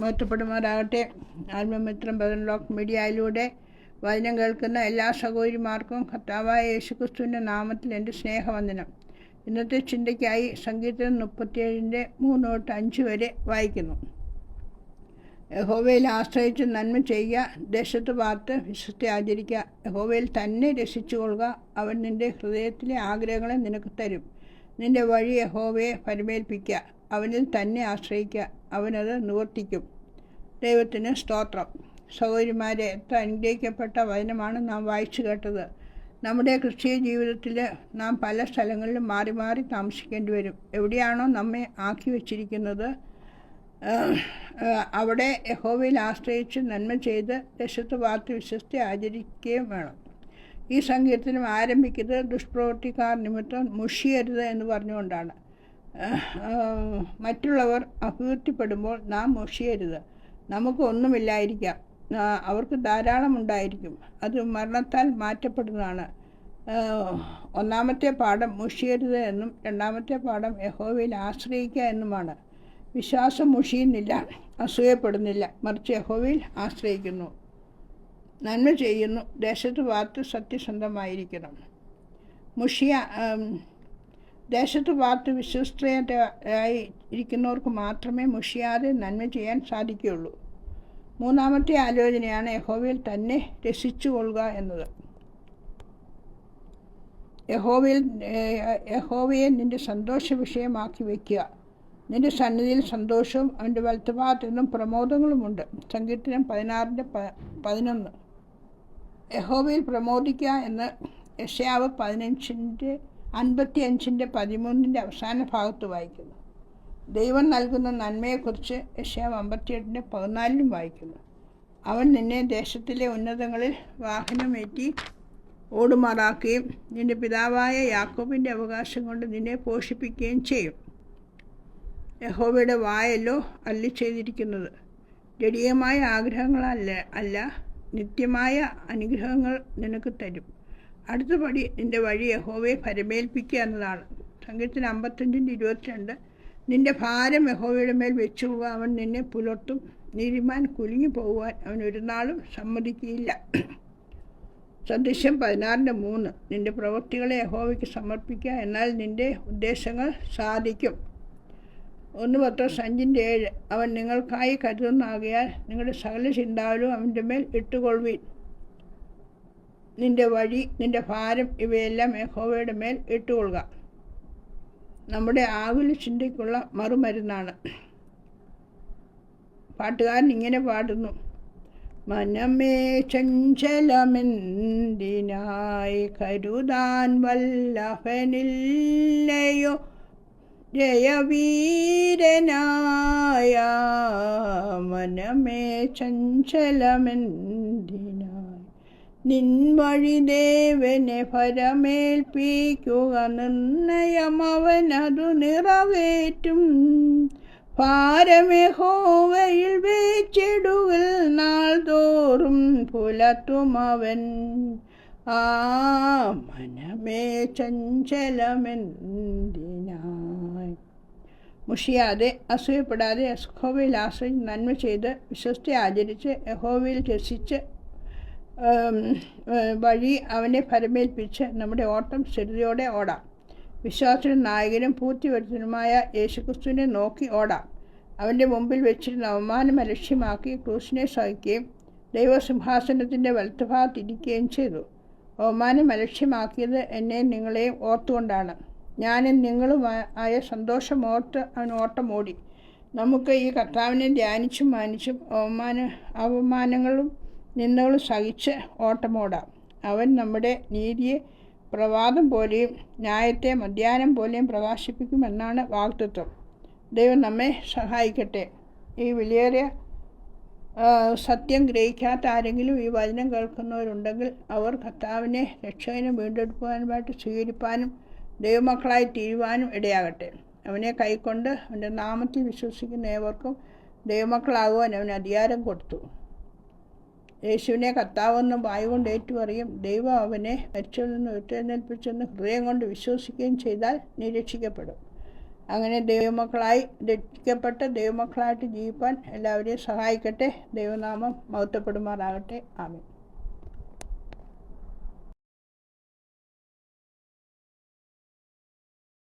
മഹത്വപ്പെടുമാറാകട്ടെ ആത്മമിത്രം ബദൻലോക്ക് മീഡിയയിലൂടെ വചനം കേൾക്കുന്ന എല്ലാ സഹോദരിമാർക്കും കർത്താവായ യേശുക്രിസ്തുവിന്റെ നാമത്തിൽ എന്റെ സ്നേഹവന്ദനം. ഇന്നത്തെ ചിന്തയ്ക്കായി സംഗീതം മുപ്പത്തിയേഴിന്റെ മൂന്ന് തൊട്ട് അഞ്ച് വരെ വായിക്കുന്നു. യഹോവയിൽ ആശ്രയിച്ച് നന്മ ചെയ്യുക ദേശത്ത് പാർത്ത് വിശ്വസ്തി ആചരിക്കുക. യഹോവയിൽ തന്നെ രസിച്ചുകൊള്ളുക അവൻ നിന്റെ ഹൃദയത്തിലെ ആഗ്രഹങ്ങളെ നിനക്ക് തരും. നിന്റെ വഴി യഹോവയെ പരിമേൽപ്പിക്കുക. അവനിൽ തന്നെ ആശ്രയിക്കുക അവനത് നിവർത്തിക്കും. ദൈവത്തിന് സ്തോത്രം. സഹോദരിമാരെ എത്ര അനുഗ്രഹിക്കപ്പെട്ട വചനമാണ് നാം വായിച്ചു കേട്ടത്. നമ്മുടെ ക്രിസ്തീയ ജീവിതത്തിൽ നാം പല സ്ഥലങ്ങളിലും മാറി മാറി താമസിക്കേണ്ടി വരും. എവിടെയാണോ നമ്മെ ആക്കി വച്ചിരിക്കുന്നത് അവിടെ യഹോവയിൽ ആശ്രയിച്ച് നന്മ ചെയ്ത് രശത്ത് വാർത്ത വിശ്വസ്തി ആചരിക്കുകയും വേണം. ഈ സങ്കീർത്തനം ആരംഭിക്കുന്നത് ദുഷ്പ്രവൃത്തിക്കാർ നിമിത്തം മുഷിയരുത് എന്ന് പറഞ്ഞുകൊണ്ടാണ്. മറ്റുള്ളവർ അഭിവൃദ്ധിപ്പെടുമ്പോൾ നാം മുഷിയരുത് നമുക്ക് ഒന്നുമില്ലായിരിക്കാം. അവർക്ക് ധാരാളം ഉണ്ടായിരിക്കും. അത് മരണത്താൽ മാറ്റപ്പെടുന്നതാണ്. ഒന്നാമത്തെ പാഠം മുഷിയരുത് എന്നും രണ്ടാമത്തെ പാഠം യഹോവയിൽ ആശ്രയിക്കുക എന്നുമാണ്. വിശ്വാസം മുഷിയുന്നില്ല അസൂയപ്പെടുന്നില്ല മറിച്ച് യഹോവയിൽ ആശ്രയിക്കുന്നു. നന്മ ചെയ്യുന്നു ദേശത്ത് വാർത്ത് സത്യസന്ധമായിരിക്കണം. മുഷിയ ദേശത്ത് പാർട്ടി വിശ്വസ്തയായി ഇരിക്കുന്നവർക്ക് മാത്രമേ മുഷിയാതെ നന്മ ചെയ്യാൻ സാധിക്കുകയുള്ളൂ. മൂന്നാമത്തെ ആലോചനയാണ് യഹോവയിൽ തന്നെ രസിച്ചു കൊള്ളുക എന്നത്. യഹോവയിൽ യഹോവയെ നിന്റെ സന്തോഷ വിഷയമാക്കി വയ്ക്കുക നിന്റെ സന്നിധിയിൽ സന്തോഷവും അവന്റെ വലത്തുഭാഗത്തു നിന്നും പ്രമോദങ്ങളുമുണ്ട്. സങ്കീർത്തനം പതിനാറിന്റെ പ പതിനൊന്ന്. യഹോവയിൽ പ്രമോദിക്കുക എന്ന് യശയാവ് പതിനഞ്ചിന്റെ അൻപത്തി അഞ്ചിന്റെ പതിമൂന്നിന്റെ അവസാന ഭാഗത്ത് വായിക്കുന്നു. ദൈവം നൽകുന്ന നന്മയെക്കുറിച്ച് യശാവ് അമ്പത്തിയെട്ടിന്റെ പതിനാലിലും വായിക്കുന്നു. അവൻ നിന്നെ ദേശത്തിലെ ഉന്നതങ്ങളിൽ വാഹനമേറ്റി ഓടുമാറാക്കുകയും നിന്റെ പിതാവായ യാക്കോബിന്റെ അവകാശം കൊണ്ട് നിന്നെ പോഷിപ്പിക്കുകയും ചെയ്യും. യഹോബയുടെ വായല്ലോ അല്ലി ചെയ്തിരിക്കുന്നത്. ജടീയമായ ആഗ്രഹങ്ങളല്ല അല്ല നിത്യമായ അനുഗ്രഹങ്ങൾ നിനക്ക് തരും. അടുത്ത പടി എന്റെ വഴി യഹോവയെ പരമേൽപ്പിക്കുക എന്നതാണ്. സംഗീതത്തിന് അമ്പത്തഞ്ചിന്റെ ഇരുപത്തിരണ്ട് നിന്റെ ഭാരം യഹോവയുടെ മേൽ വെച്ചുപോവുക അവൻ നിന്നെ പുലർത്തും. നീതിമാൻ കുലുങ്ങി പോകുവാൻ അവൻ ഒരു നാളും സമ്മതിക്കുകയില്ല. സന്ദേശം പതിനാറിന്റെ മൂന്ന് നിന്റെ പ്രവൃത്തികളെ യഹോവയ്ക്ക് സമർപ്പിക്കുക. എന്നാൽ നിന്റെ ഉദ്ദേശങ്ങൾ സാധിക്കും. ഒന്ന് പത്ത് സഞ്ചിന്റെ ഏഴ് അവൻ നിങ്ങൾക്കായി കരുതുന്നാകിയാൽ നിങ്ങളുടെ സകല ചിന്താവിലും അവന്റെ മേൽ ഇട്ടുകൊള്ളുവീൻ. നിന്റെ വഴി നിന്റെ ഭാരം ഇവയെല്ലാം യഹോവയുടെ മേൽ ഇട്ടുകൊള്ളുക. നമ്മുടെ ആകുല ചിന്തയ്ക്കുള്ള മറുമരുന്നാണ്. പാട്ടുകാരൻ ഇങ്ങനെ പാടുന്നു. മനമേ ചഞ്ചലമെന്തിനായി കരുതാൻ വല്ലഭനില്ലയോ? ജയവീരനായ മനമേ ചഞ്ചലമെന്തിനായി നിൻവഴി ദേവനെ ഫലമേൽപ്പിക്കുക നിർണയമവനതു നിറവേറ്റും. ഭാരമേഹോവയിൽ വേച്ചിടുകൾ നാൾ തോറും പുലത്തുമവൻ ആ മനമേ ചഞ്ചലമെന്തിനായി? മുഷിയാതെ അസൂയപ്പെടാതെ യഹോവയിൽ ആശ്രയിച്ച് നന്മ ചെയ്ത് വിശ്വസ്തി ആചരിച്ച് യഹോവയിൽ രസിച്ച് വഴി അവനെ ഫലമേൽപ്പിച്ച് നമ്മുടെ ഓട്ടം സ്ഥിരതയോടെ ഓടാം. വിശ്വാസനും നായകനും പൂർത്തിവരുത്തനുമായ യേശുക്രിസ്തുവിനെ നോക്കി ഓടാം. അവന്റെ മുമ്പിൽ വെച്ചിരുന്ന അവമാനം അലക്ഷ്യമാക്കി ക്രൂസിനെ സഹിക്കുകയും ദൈവസിംഹാസനത്തിന്റെ വലത്തുഭാഗത്തിരിക്കുകയും ചെയ്തു. അവമാനം അലക്ഷ്യമാക്കിയത് എന്നെ നിങ്ങളെയും ഓർത്തുകൊണ്ടാണ്. ഞാനും നിങ്ങളും ആയ സന്തോഷം ഓർത്ത് അവൻ ഓട്ടം ഓടി നമുക്ക് ഈ കർത്താവിനെ ധ്യാനിച്ചും മാനിച്ചും അവമാന അവമാനങ്ങളും നിന്നകളും സഹിച്ച് ഓട്ടമോടാം. അവൻ നമ്മുടെ നീതിയെ പ്രഭാതം പോലെയും ന്യായത്തെ മധ്യാനം പോലെയും പ്രകാശിപ്പിക്കുമെന്നാണ് വാക്തത്വം ദൈവം നമ്മെ സഹായിക്കട്ടെ. ഈ വിലയേറിയ സത്യം ഗ്രഹിക്കാത്ത ആരെങ്കിലും ഈ വചനം കേൾക്കുന്നവരുണ്ടെങ്കിൽ അവർ കർത്താവിനെ രക്ഷകനെ വീണ്ടെടുക്കുവാനുമായിട്ട് സ്വീകരിപ്പാനും ദൈവമക്കളായി തീരുവാനും ഇടയാകട്ടെ. അവനെ കൈക്കൊണ്ട് അവന്റെ നാമത്തിൽ വിശ്വസിക്കുന്ന ഏവർക്കും ദൈവമക്കളാകുവാൻ അവന് അധികാരം കൊടുത്തു. യേശുവിനെ കർത്താവെന്ന് വായുകൊണ്ട് ഏറ്റുപറയും. ദൈവം അവനെ മരിച്ചതിൽ നിന്ന് ഉയർത്തെഴുന്നേൽപ്പിച്ചെന്ന് ഹൃദയം കൊണ്ട് വിശ്വസിക്കുകയും ചെയ്താൽ നീ രക്ഷിക്കപ്പെടും. അങ്ങനെ ദൈവമക്കളായി രക്ഷിക്കപ്പെട്ട് ദൈവമക്കളായിട്ട് ജീവിപ്പാൻ എല്ലാവരെയും സഹായിക്കട്ടെ. ദൈവനാമം മഹത്വപ്പെടുമാറാകട്ടെ. ആമേൻ.